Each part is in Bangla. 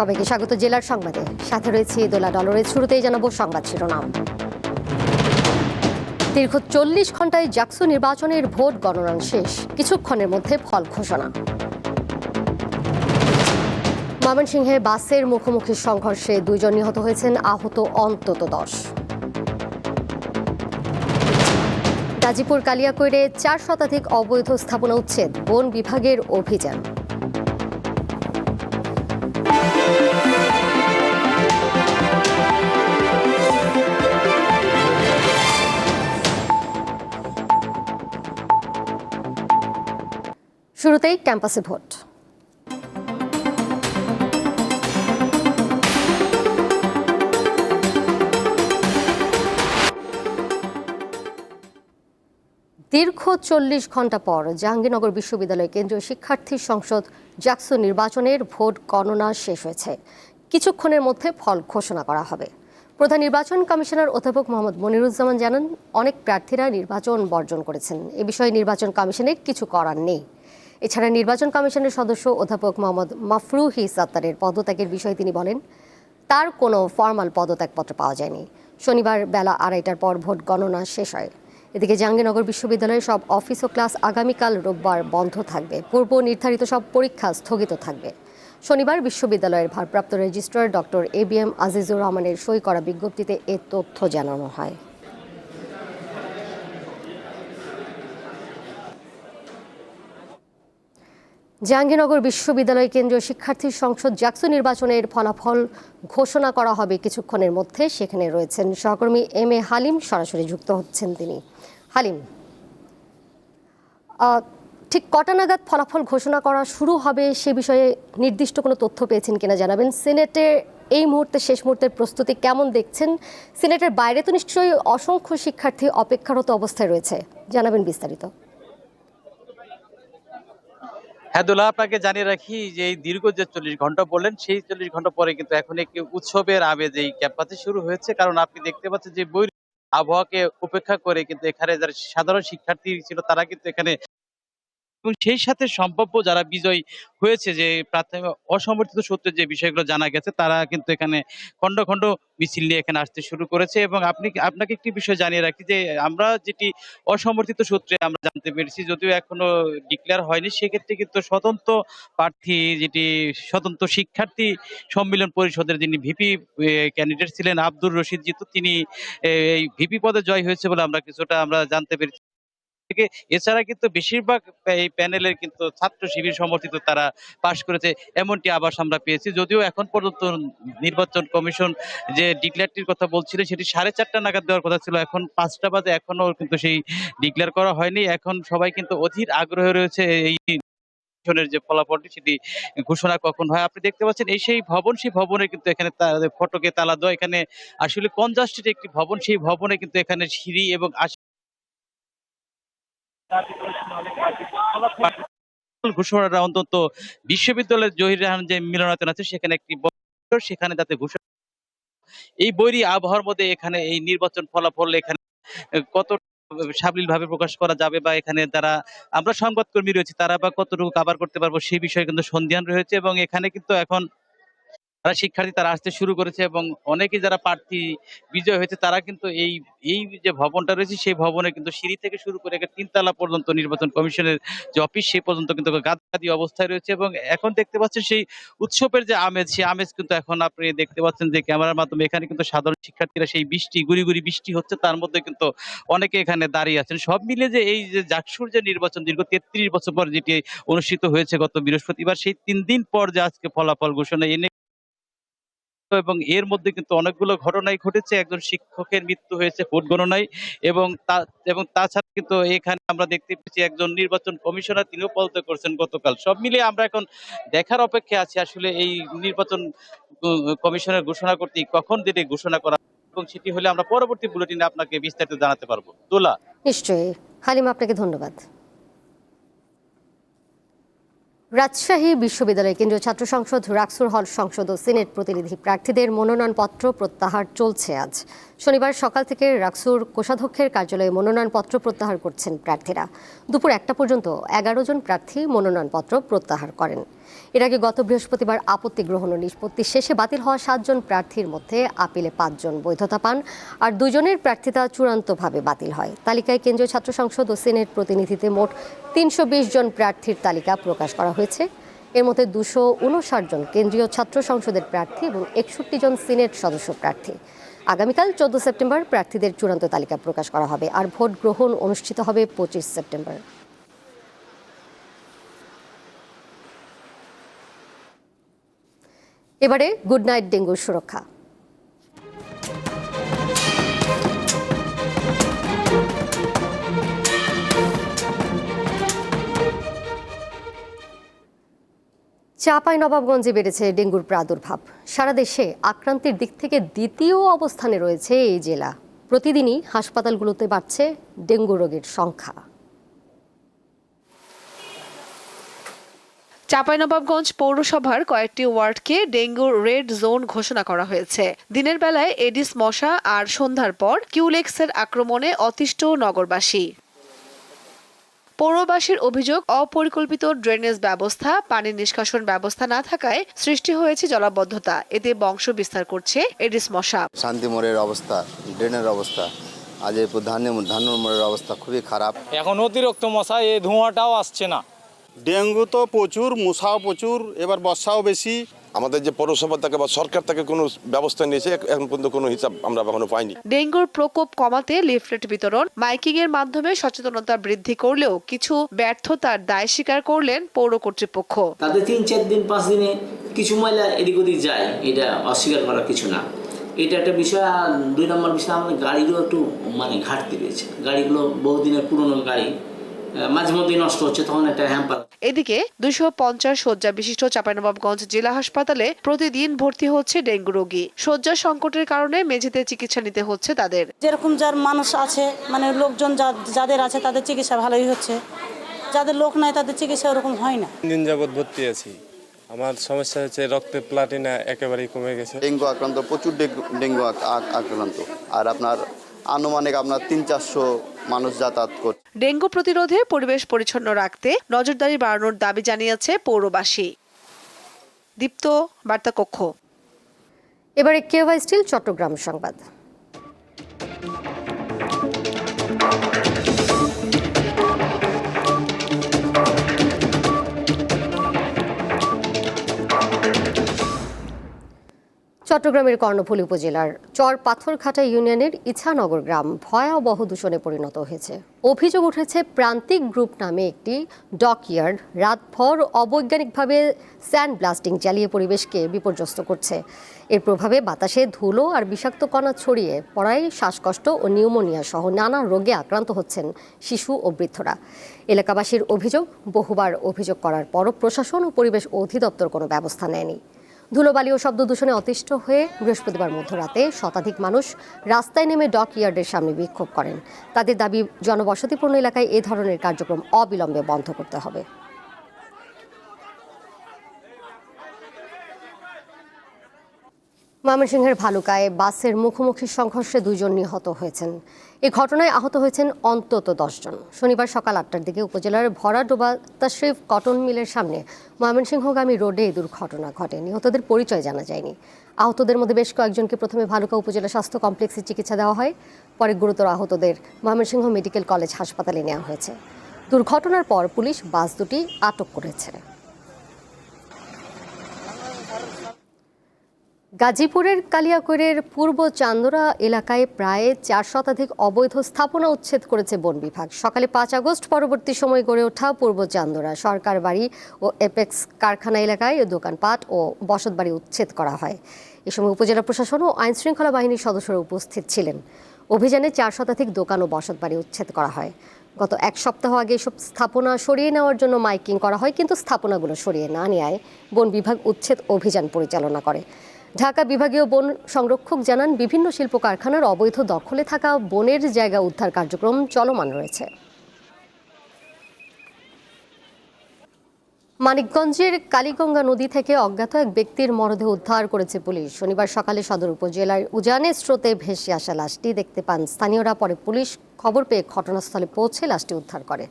সবাইকে স্বাগত জেলার সংবাদে। সাথে রয়েছে দোলা ডলরের শুরুতেই জানাব সংবাদ শিরোনাম। দীর্ঘ চল্লিশ ঘন্টায় জাকসু নির্বাচনের ভোট গণনা শেষ, কিছুক্ষণের মধ্যে ফল ঘোষণা। ময়মনসিংহে বাসের মুখোমুখি সংঘর্ষে দুইজন নিহত হয়েছেন, আহত অন্তত দশ। গাজীপুর কালিয়াকৈরে চার শতাধিক অবৈধ স্থাপনা উচ্ছেদ, বন বিভাগের অভিযান। শুরুতেই ক্যাম্পাসে ভোট। দীর্ঘ চল্লিশ ঘণ্টা পর জাহাঙ্গীরনগর বিশ্ববিদ্যালয় কেন্দ্রীয় শিক্ষার্থী সংসদ জাকসু নির্বাচনের ভোট গণনা শেষ হয়েছে। কিছুক্ষণের মধ্যে ফল ঘোষণা করা হবে। প্রধান নির্বাচন কমিশনার অধ্যাপক মোহাম্মদ মনিরুজ্জামান জানান, অনেক প্রার্থীরা নির্বাচন বর্জন করেছেন। এ বিষয়ে নির্বাচন কমিশনের কিছু করার নেই। এছাড়া নির্বাচন কমিশনের সদস্য অধ্যাপক মোহাম্মদ মাফরুহি সাত্তারের পদত্যাগের বিষয়ে তিনি বলেন, তার কোনো ফর্মাল পদত্যাগপত্র পাওয়া যায়নি। শনিবার বেলা আড়াইটার পর ভোট গণনা শেষ হয়। এদিকে জাহাঙ্গীরনগর বিশ্ববিদ্যালয়ের সব অফিস ও ক্লাস আগামীকাল রোববার বন্ধ থাকবে। পূর্ব নির্ধারিত সব পরীক্ষা স্থগিত থাকবে। শনিবার বিশ্ববিদ্যালয়ের ভারপ্রাপ্ত registrar doctor A B M Azizur রহমানের সই করা বিজ্ঞপ্তিতে এ তথ্য জানানো হয়। জাহাঙ্গীরনগর বিশ্ববিদ্যালয় কেন্দ্রীয় শিক্ষার্থী সংসদ জাকসু নির্বাচনের ফলাফল ঘোষণা করা হবে কিছুক্ষণের মধ্যে। সেখানে রয়েছেন সহকর্মী এম এ হালিম, সরাসরি যুক্ত হচ্ছেন তিনি। হালিম ঠিক কটা নাগাদ ফলাফল ঘোষণা করা শুরু হবে সে বিষয়ে নির্দিষ্ট কোনো তথ্য পেয়েছেন কিনা জানাবেন। সিনেটে এই মুহূর্তে, শেষ মুহূর্তের প্রস্তুতি কেমন দেখছেন? সিনেটের বাইরে তো নিশ্চয়ই অসংখ্য শিক্ষার্থী অপেক্ষারত অবস্থায় রয়েছে। জানাবেন বিস্তারিত। হ্যাঁ দোলা, আপনাকে জানিয়ে রাখি যে এই দীর্ঘ যে চল্লিশ ঘণ্টা বললেন, সেই চল্লিশ ঘণ্টা পরে কিন্তু এখন একটি উৎসবের আবেদ এই ক্যাম্পাসে শুরু হয়েছে। কারণ আপনি দেখতে পাচ্ছেন যে বই আবহাওয়াকে উপেক্ষা করে কিন্তু এখানে যারা সাধারণ শিক্ষার্থী ছিল, তারা কিন্তু এখানে এবং সেই সাথে সম্ভাব্য যারা বিজয়ী হয়েছে যে প্রাথমিক অসমর্থিত সূত্রে যে বিষয়গুলো জানা গেছে, তারা কিন্তু এখানে খন্ড খন্ড মিছিল নিয়ে এখানে আসতে শুরু করেছে এবং আপনি আপনাকে একটি বিষয় জানিয়ে রাখি যে আমরা যেটি অসমর্থিত সূত্রে আমরা জানতে পেরেছি, যদিও এখনও ডিক্লেয়ার হয়নি, সেক্ষেত্রে কিন্তু স্বতন্ত্র প্রার্থী যেটি স্বতন্ত্র শিক্ষার্থী সম্মিলন পরিষদের যিনি ভিপি ক্যান্ডিডেট ছিলেন আব্দুর রশিদ জিতু, তিনি এই ভিপি পদে জয় হয়েছে বলে আমরা কিছুটা আমরা জানতে পেরেছি। থেকে। এছাড়া কিন্তু বেশিরভাগ এই প্যানেলের কিন্তু ছাত্র শিবির সমর্থিত তারা পাশ করেছে, এমনটি আবাস আমরা পেয়েছি। যদিও এখন পর্যন্ত নির্বাচন কমিশন যে ডিক্লেয়ারটির কথা বলছিলেন সেটি সাড়ে চারটা নাগাদ দেওয়ার কথা ছিল। এখন পাঁচটা বাজে এখনও কিন্তু সেই ডিক্লেয়ার করা হয়নি। এখন সবাই কিন্তু অধীর আগ্রহে রয়েছে এই যে ফলাফলটি, সেটি ঘোষণা কখন হয়। আপনি দেখতে পাচ্ছেন, এই সেই ভবন, সেই ভবনে কিন্তু এখানে ফটকে তালা দেওয়া। এখানে আসলে কনজাস্টেড একটি ভবন, সেই ভবনে কিন্তু এখানে সিঁড়ি এবং ঘোষণাটা অন্তত বিশ্ববিদ্যালয়ের জহির রাহান যে মিলনায়তন আছে, সেখানে একটি সেখানে যাতে ঘোষণা এই বৈরী আবহাওয়ার মধ্যে এখানে এই নির্বাচন ফলাফল এখানে কত সাবলীল ভাবে প্রকাশ করা যাবে বা এখানে যারা আমরা সংবাদকর্মী রয়েছে, তারা বা কতটুকু কাভার করতে পারব সেই বিষয়ে কিন্তু সন্ধান রয়েছে এবং এখানে কিন্তু এখন তারা শিক্ষার্থী তারা আসতে শুরু করেছে এবং অনেকে যারা প্রার্থী বিজয় হয়েছে, তারা কিন্তু এই এই যে ভবনটা রয়েছে, সেই ভবনে কিন্তু সিঁড়ি থেকে শুরু করে তিনতলা পর্যন্ত নির্বাচন কমিশনের যে অফিস সেই পর্যন্ত কিন্তু গাদি অবস্থায় রয়েছে এবং এখন দেখতে পাচ্ছেন সেই উৎসবের যে আমেজ, সেই আমেজ কিন্তু এখন আপনি দেখতে পাচ্ছেন যে ক্যামেরার মাধ্যমে এখানে কিন্তু সাধারণ শিক্ষার্থীরা সেই বৃষ্টি, গুড়ি গুড়ি বৃষ্টি হচ্ছে, তার মধ্যে কিন্তু অনেকে এখানে দাঁড়িয়ে আছেন। সব মিলে যে এই যে জাকসুর যে নির্বাচন, দীর্ঘ তেত্রিশ বছর পর যেটি অনুষ্ঠিত হয়েছে গত বৃহস্পতিবার, সেই তিন দিন পর যে আজকে ফলাফল ঘোষণা এনে এবং এর মধ্যে কিন্তু অনেকগুলো ঘটনাই ঘটেছে। একজন শিক্ষকের মৃত্যু হয়েছে ভোট গণনায় এবং তা, এবং তাছাড়া কিন্তু এখানে আমরা দেখতে পেয়েছি একজন নির্বাচন কমিশনার, তিনিও পদত্যাগ করছেন গতকাল। সব মিলিয়ে আমরা এখন দেখার অপেক্ষায় আছি আসলে এই নির্বাচন কমিশনের ঘোষণা করতে কখন দিনে ঘোষণা করা এবং সেটি হলে আমরা পরবর্তী বুলেটিনে আপনাকে বিস্তারিত জানাতে পারব। দোলা। নিশ্চয়ই। হালিম, আপনাকে ধন্যবাদ। রাজশাহী বিশ্ববিদ্যালয় কেন্দ্রীয় ছাত্র সংসদ রাকসুর হল সংসদ ও সিনেট প্রতিনিধি প্রার্থীদের মনোনয়নপত্র প্রত্যাহার চলছে আজ। শনিবার সকাল থেকে রাকসুর কোষাধ্যক্ষের কার্যালয়ে মনোনয়নপত্র প্রত্যাহার করছেন প্রার্থীরা। দুপুর একটা পর্যন্ত এগারো জন প্রার্থী মনোনয়নপত্র প্রত্যাহার করেন। এর আগে গত বৃহস্পতিবার আপত্তি গ্রহণ ও নিষ্পত্তি শেষে বাতিল হওয়া সাতজন প্রার্থীর মধ্যে আপিলে পাঁচজন বৈধতা পান আর দুজনের প্রার্থিতা চূড়ান্তভাবে বাতিল হয়। তালিকায় কেন্দ্রীয় ছাত্র সংসদ ও সিনেট প্রতিনিধিতে মোট তিনশো বিশ জন প্রার্থীর তালিকা প্রকাশ করা হয়েছে। এর মধ্যে দুশো উনষাট জন কেন্দ্রীয় ছাত্র সংসদের প্রার্থী এবং একষট্টি জন সিনেট সদস্য প্রার্থী। আগামীকাল চোদ্দ সেপ্টেম্বর প্রার্থীদের চূড়ান্ত তালিকা প্রকাশ করা হবে আর ভোট গ্রহণ অনুষ্ঠিত হবে পঁচিশ সেপ্টেম্বর। এবারে গুড নাইট ডেঙ্গুর সুরক্ষা। চাপাই নবাবগঞ্জে বেড়েছে ডেঙ্গুর প্রাদুর্ভাব। সারা দেশে আক্রান্তের দিক থেকে দ্বিতীয় অবস্থানে রয়েছে এই জেলা। প্রতিদিনই হাসপাতালগুলোতে বাড়ছে ডেঙ্গু রোগীর সংখ্যা। চাঁপাইনবাবগঞ্জ পৌরসভার কয়েকটি ওয়ার্ডকে ডেঙ্গুর রেড জোন ঘোষণা করা হয়েছে। দিনের বেলায় এডিস মশা আর সন্ধ্যার পর কিউলেক্সের আক্রমণে অতিষ্ঠ নগরবাসী। পৌরবাসীর অভিযোগ অপরিকল্পিত ড্রেনেজ ব্যবস্থা পানি নিষ্কাশন ব্যবস্থা না থাকায় সৃষ্টি হয়েছে জলাবদ্ধতা। এতে বংশ বিস্তার করছে এডিস মশা শান্তি মোড়ের অবস্থা ড্রেনের অবস্থা আজ এই মোড়ের অবস্থা খুবই খারাপ। এখন অতিরিক্ত মশা এই ধোঁয়াটাও আসছে না। ডেঙ্গু তো প্রচুর মশাও প্রচুর এবার বর্ষাও বেশি। আমাদের যে পৌরসভা থেকে বা সরকার থেকে কোনো ব্যবস্থা নিয়েছে এখন পর্যন্ত কোনো হিসাব আমরা এখনও পাইনি। ডেঙ্গুর প্রকোপ কমাতে লিফলেট বিতরণ মাইকিং এর মাধ্যমে সচেতনতা বৃদ্ধি করলেও কিছু ব্যর্থতার দায় স্বীকার করলেন পৌর কর্তৃপক্ষ। তাদের তিন চার দিন পাঁচ দিনে কিছু ময়লা এদিক ওদিক যায় এটা অস্বীকার করার কিছু না। এটা একটা বিষয় আর দুই নম্বর বিষয় আমাদের গাড়িরও একটু মানে ঘাটতি রয়েছে। গাড়িগুলো বহুদিনের পুরনো গাড়ি মাঝে মধ্যেই নষ্ট হচ্ছে তখন একটা হ্যাম্পার এদিকে দুশো পঞ্চাশ শয্যা বিশিষ্ট চাঁপাইনবাবগঞ্জ জেলা হাসপাতালে প্রতিদিন ভর্তি হচ্ছে ডেঙ্গু রোগী। শয্যা সংকটের কারণে মেঝেতে চিকিৎসা নিতে হচ্ছে তাদের। যেরকম যার মানুষ আছে মানে লোকজন যা- যাদের আছে তাদের চিকিৎসা ভালোই হচ্ছে। যাদের লোক নাই তাদের চিকিৎসা ওরকম হয় না। দিন যাবৎ ভর্তি আছি। আমার সমস্যা হচ্ছে রক্তের প্লাটিনা একেবারেই কমে গেছে। ডেঙ্গু আক্রান্ত প্রচুর ডেঙ্গু- ডেঙ্গু আক- আক- আক্রান্ত। আর আপনার আনুমানিক আপনার তিন চারশো মানুষ যাতায়াত করছে ডেঙ্গু প্রতিরোধে পরিবেশ পরিচ্ছন্ন রাখতে নজরদারি বাড়ানোর দাবি জানিয়েছে পৌরবাসী। দীপ্ত বার্তা কক্ষ এবারে কেওয়াই স্টিল চট্টগ্রাম সংবাদ। চট্টগ্রামের কর্ণফুলী উপজেলার চর পাথরঘাটা ইউনিয়নের ইছানগর গ্রাম ভয়াবহ দূষণে পরিণত হয়েছে। অভিযোগ উঠেছে, প্রান্তিক গ্রুপ নামে একটি ডকইয়ার্ড রাতভর অবৈজ্ঞানিকভাবে স্যান্ড ব্লাস্টিং চালিয়ে পরিবেশকে বিপর্যস্ত করছে। এর প্রভাবে বাতাসে ধুলো আর বিষাক্ত কণা ছড়িয়ে পড়ায় শ্বাসকষ্ট ও নিউমোনিয়া সহ নানা রোগে আক্রান্ত হচ্ছেন শিশু ও বৃদ্ধরা। এলাকাবাসীর অভিযোগ, বহুবার অভিযোগ করার পরও প্রশাসন ও পরিবেশ অধিদপ্তর কোনো ব্যবস্থা নেয়নি। ধুলোবালি ও শব্দ দূষণে অতিষ্ঠ হয়ে বৃহস্পতিবার মধ্যরাতে শতাধিক মানুষ রাস্তায় নেমে ডক ইয়ার্ডের সামনে বিক্ষোভ করেন। তাদের দাবি, জনবসতিপূর্ণ এলাকায় এ ধরনের কার্যক্রম অবিলম্বে বন্ধ করতে হবে। ময়মনসিংহের ভালুকায় বাসের মুখোমুখি সংঘর্ষে দুজন নিহত হয়েছেন। এ ঘটনায় আহত হয়েছেন অন্তত দশজন। শনিবার সকাল আটটার দিকে উপজেলার ভরাডোবা তাশরিফ কটন মিলের সামনে ময়মনসিংহগামী রোডে এই দুর্ঘটনা ঘটে। নিহতদের পরিচয় জানা যায়নি। আহতদের মধ্যে বেশ কয়েকজনকে প্রথমে ভালুকা উপজেলা স্বাস্থ্য কমপ্লেক্সে চিকিৎসা দেওয়া হয়, পরে গুরুতর আহতদের ময়মনসিংহ মেডিকেল কলেজ হাসপাতালে নেওয়া হয়েছে। দুর্ঘটনার পর পুলিশ বাস দুটি আটক করেছে। গাজীপুরের কালিয়াকৈরের পূর্ব চান্দরা এলাকায় প্রায় চার শতাধিক অবৈধ স্থাপনা উচ্ছেদ করেছে বন বিভাগ। সকালে পাঁচ আগস্ট পরবর্তী সময় গড়ে ওঠা পূর্ব চান্দরা সরকার বাড়ি ও এপেক্স কারখানা এলাকায় দোকানপাট ও বসতবাড়ি উচ্ছেদ করা হয়। এ সময় উপজেলা প্রশাসন ও আইনশৃঙ্খলা বাহিনীর সদস্যরা উপস্থিত ছিলেন। অভিযানে চার শতাধিক দোকান ও বসতবাড়ি উচ্ছেদ করা হয়। গত এক সপ্তাহ আগে এসব স্থাপনা সরিয়ে নেওয়ার জন্য মাইকিং করা হয়, কিন্তু স্থাপনাগুলো সরিয়ে না নেয় বন বিভাগ উচ্ছেদ অভিযান পরিচালনা করে। ঢাকা বিভাগীয় বন সংরক্ষক জানান, বিভিন্ন শিল্প কারখানার অবৈধ দখলে থাকা বনের জায়গা উদ্ধার কার্যক্রম চলমান রয়েছে। মানিকগঞ্জের কালীগঙ্গা নদী থেকে অজ্ঞাত এক ব্যক্তির মরদেহ উদ্ধার করেছে পুলিশ। শনিবার সকালে সদর উপজেলার উজানের স্রোতে ভেসে আসা লাশটি দেখতে পান স্থানীয়রা। পরে পুলিশ খবর পেয়ে ঘটনাস্থলে পৌঁছে লাশটি উদ্ধার করে।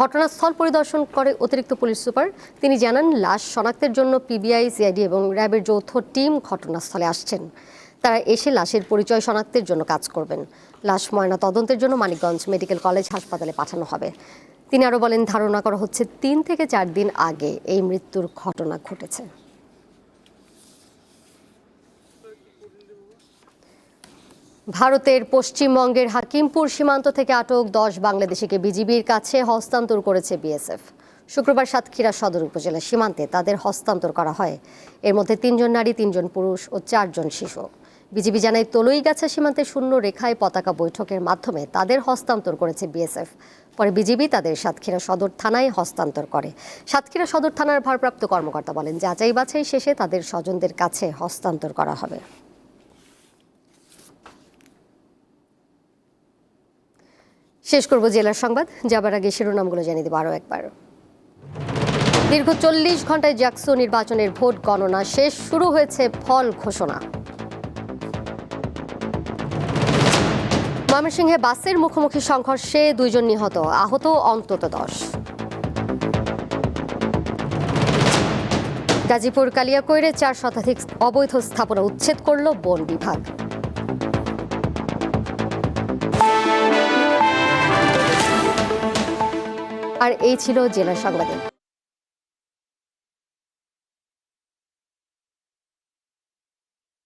ঘটনাস্থল পরিদর্শন করে অতিরিক্ত পুলিশ সুপার। তিনি জানান, লাশ শনাক্তের জন্য পিবিআই, সিআইডি এবং র্যাবের যৌথ টিম ঘটনাস্থলে আসছেন। তারা এসে লাশের পরিচয় শনাক্তের জন্য কাজ করবেন। লাশ ময়না তদন্তের জন্য মানিকগঞ্জ মেডিকেল কলেজ হাসপাতালে পাঠানো হবে। তিনি আরও বলেন, ধারণা করা হচ্ছে তিন থেকে চার দিন আগে এই মৃত্যুর ঘটনা ঘটেছে। ভারতের পশ্চিমবঙ্গের হাকিমপুর সীমান্ত থেকে আটক দশ বাংলাদেশিকে বিজিবির কাছে হস্তান্তর করেছে বিএসএফ। শুক্রবার সাতক্ষীরা সদর উপজেলা সীমান্তে তাদের হস্তান্তর করা হয়। এর মধ্যে তিনজন নারী, তিনজন পুরুষ ও চারজন শিশু। বিজিবি জানায়, তলইগাছা সীমান্তে শূন্য রেখায় পতাকা বৈঠকের মাধ্যমে তাদের হস্তান্তর করেছে বিএসএফ। পরে বিজিবি তাদের সাতক্ষীরা সদর থানায় হস্তান্তর করে। সাতক্ষীরা সদর থানার ভারপ্রাপ্ত কর্মকর্তা বলেন, যাচাই বাছাই শেষে তাদের স্বজনদের কাছে হস্তান্তর করা হবে। শেষ করব জেলার সংবাদ। যাবার আগে শিরোনামগুলো জানিয়ে দেবো আরও একবার। দীর্ঘ চল্লিশ ঘন্টায় জাকসু নির্বাচনের ভোট গণনা শেষ, শুরু হয়েছে ফল ঘোষণা। ময়মনসিংহে বাসের মুখোমুখি সংঘর্ষে দুইজন নিহত, আহত অন্তত দশ। গাজীপুর কালিয়াকৈরে চার শতাধিক অবৈধ স্থাপনা উচ্ছেদ করল বন বিভাগ। আর এই ছিল জেলা সাংবাদিক